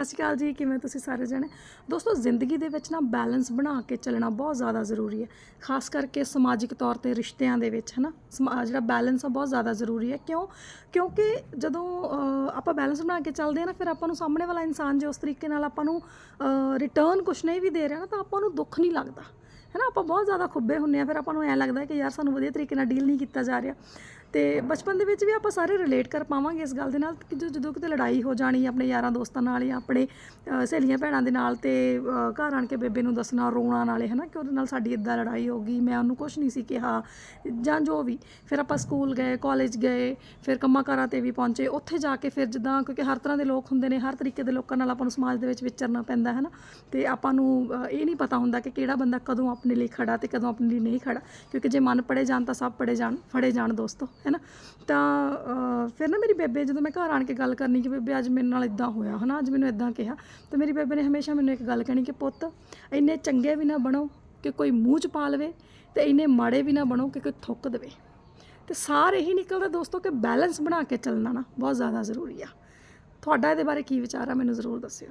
ਸਤਿ ਸ਼੍ਰੀ ਅਕਾਲ ਜੀ, ਕਿਵੇਂ ਤੁਸੀਂ ਸਾਰੇ ਜਣੇ? ਦੋਸਤੋ, ਜ਼ਿੰਦਗੀ ਦੇ ਵਿੱਚ ਨਾ ਬੈਲੈਂਸ ਬਣਾ ਕੇ ਚੱਲਣਾ ਬਹੁਤ ਜ਼ਿਆਦਾ ਜ਼ਰੂਰੀ ਹੈ। ਖਾਸ ਕਰਕੇ ਸਮਾਜਿਕ ਤੌਰ ਤੇ ਰਿਸ਼ਤਿਆਂ ਦੇ ਵਿੱਚ ਹੈ ਨਾ ਸਮਾ- ਜਿਹੜਾ ਬੈਲੈਂਸ ਆ, ਬਹੁਤ ਜ਼ਿਆਦਾ ਜ਼ਰੂਰੀ ਹੈ। ਕਿਉਂ? ਕਿਉਂਕਿ ਜਦੋਂ ਆਪਾਂ ਬੈਲੈਂਸ ਬਣਾ ਕੇ ਚੱਲਦੇ ਆ ਨਾ, ਫਿਰ ਆਪਾਂ ਨੂੰ ਸਾਹਮਣੇ ਵਾਲਾ ਇਨਸਾਨ ਜੇ ਉਸ ਤਰੀਕੇ ਨਾਲ ਆਪਾਂ ਨੂੰ ਰਿਟਰਨ ਕੁਛ ਨਹੀਂ ਵੀ ਦੇ ਰਿਹਾ ਨਾ, ਤਾਂ ਆਪਾਂ ਨੂੰ ਦੁੱਖ ਨਹੀਂ ਲੱਗਦਾ। ਹੈ ਨਾ ਆਪਾਂ ਬਹੁਤ ਜ਼ਿਆਦਾ ਖੁੱਬੇ ਹੁੰਨੇ ਆ ਫਿਰ ਆਪਾਂ ਨੂੰ ਐ ਲੱਗਦਾ ਕਿ ਯਾਰ ਸਾਨੂੰ ਵਧੀਆ ਤਰੀਕੇ ਨਾਲ ਡੀਲ ਨਹੀਂ ਕੀਤਾ ਜਾ ਰਿਹਾ। ਤੇ ਬਚਪਨ ਦੇ ਵਿੱਚ ਵੀ ਆਪਾਂ ਸਾਰੇ ਰਿਲੇਟ ਕਰ ਪਾਵਾਂਗੇ ਇਸ ਗੱਲ ਦੇ ਨਾਲ ਕਿ ਜੋ- ਜਦੋਂ ਕਿਤੇ ਲੜਾਈ ਹੋ ਜਾਣੀ ਆਪਣੇ ਯਾਰਾਂ ਦੋਸਤਾਂ ਨਾਲ ਜਾਂ ਆਪਣੇ ਸਹੇਲੀਆਂ ਭੈਣਾਂ ਦੇ ਨਾਲ ਤੇ ਘਰ ਆਣ ਕੇ ਬੇਬੇ ਨੂੰ ਦੱਸਣਾ, ਰੋਣਾ ਨਾਲੇ, ਹਨਾ, ਕਿ ਉਹਦੇ ਨਾਲ ਸਾਡੀ ਇਦਾਂ ਲੜਾਈ ਹੋ ਗਈ, ਮੈਂ ਉਹਨੂੰ ਕੁਝ ਨਹੀਂ ਸੀ ਕਿਹਾ, ਜਾਂ ਜੋ ਵੀ। ਫਿਰ ਆਪਾਂ ਸਕੂਲ ਗਏ ਕਾਲਜ ਗਏ, ਫਿਰ ਕੰਮਾਂ ਕਾਰਾਂ ਤੇ ਵੀ ਪਹੁੰਚੇ, ਉੱਥੇ ਜਾ ਕੇ ਫਿਰ ਜਿੱਦਾਂ ਕਿਉਂਕਿ ਹਰ ਤਰ੍ਹਾਂ ਦੇ ਲੋਕ ਹੁੰਦੇ ਨੇ, ਹਰ ਤਰੀਕੇ ਦੇ ਲੋਕਾਂ ਨਾਲ ਆਪਾਂ ਨੂੰ ਸਮਾਜ ਦੇ ਵਿੱਚ ਵਿਚਰਨਾ ਪੈਂਦਾ ਹੈ ਨਾ ਤੇ ਆਪਾਂ ਨੂੰ ਇਹ ਨਹੀਂ ਪਤਾ ਹੁੰਦਾ ਕਿ ਕਿਹੜਾ ਬੰਦਾ ਕਦੋਂ ਆਪਣੇ ਲਈ ਖੜਾ ਤੇ ਕਦੋਂ ਆਪਣੇ ਲਈ ਨਹੀਂ ਖੜਾ, ਕਿਉਂਕਿ ਜੇ ਮਨ ਪੜੇ ਜਾਣ ਤਾਂ ਸਭ ਪੜੇ ਜਾਣ, ਫੜੇ ਜਾਣ ਦੋਸਤੋ। ਹੈ ਨਾ ਤਾਂ ਫਿਰ ਨਾ ਮੇਰੀ ਬੇਬੇ ਜਦੋਂ ਮੈਂ ਘਰ ਆਣ ਕੇ ਗੱਲ ਕਰਨੀ ਕਿ ਬੇਬੇ ਅੱਜ ਮੇਰੇ ਨਾਲ ਇਦਾਂ ਹੋਇਆ, ਹਨਾ? ਅੱਜ ਮੈਨੂੰ ਇਦਾਂ ਕਿਹਾ, ਤੇ ਮੇਰੀ ਬੇਬੇ ਨੇ ਹਮੇਸ਼ਾ ਮੈਨੂੰ ਇੱਕ ਗੱਲ ਕਹਿਣੀ ਕਿ ਪੁੱਤ, ਇੰਨੇ ਚੰਗੇ ਵੀ ਨਾ ਬਣੋ ਕਿ ਕੋਈ ਮੂੰਹ ਚ ਪਾ ਲਵੇ ਤੇ ਇੰਨੇ ਮਾੜੇ ਵੀ ਨਾ ਬਣੋ ਕਿ ਕੋਈ ਥੁੱਕ ਦੇਵੇ। ਤੇ ਸਾਰ ਇਹੀ ਨਿਕਲਦਾ ਦੋਸਤੋ ਕਿ ਬੈਲੈਂਸ ਬਣਾ ਕੇ ਚੱਲਣਾ ਨਾ ਬਹੁਤ ਜ਼ਿਆਦਾ ਜ਼ਰੂਰੀ ਆ। ਤੁਹਾਡਾ ਇਹਦੇ ਬਾਰੇ ਕੀ ਵਿਚਾਰ ਆ ਮੈਨੂੰ ਜ਼ਰੂਰ ਦੱਸਿਓ।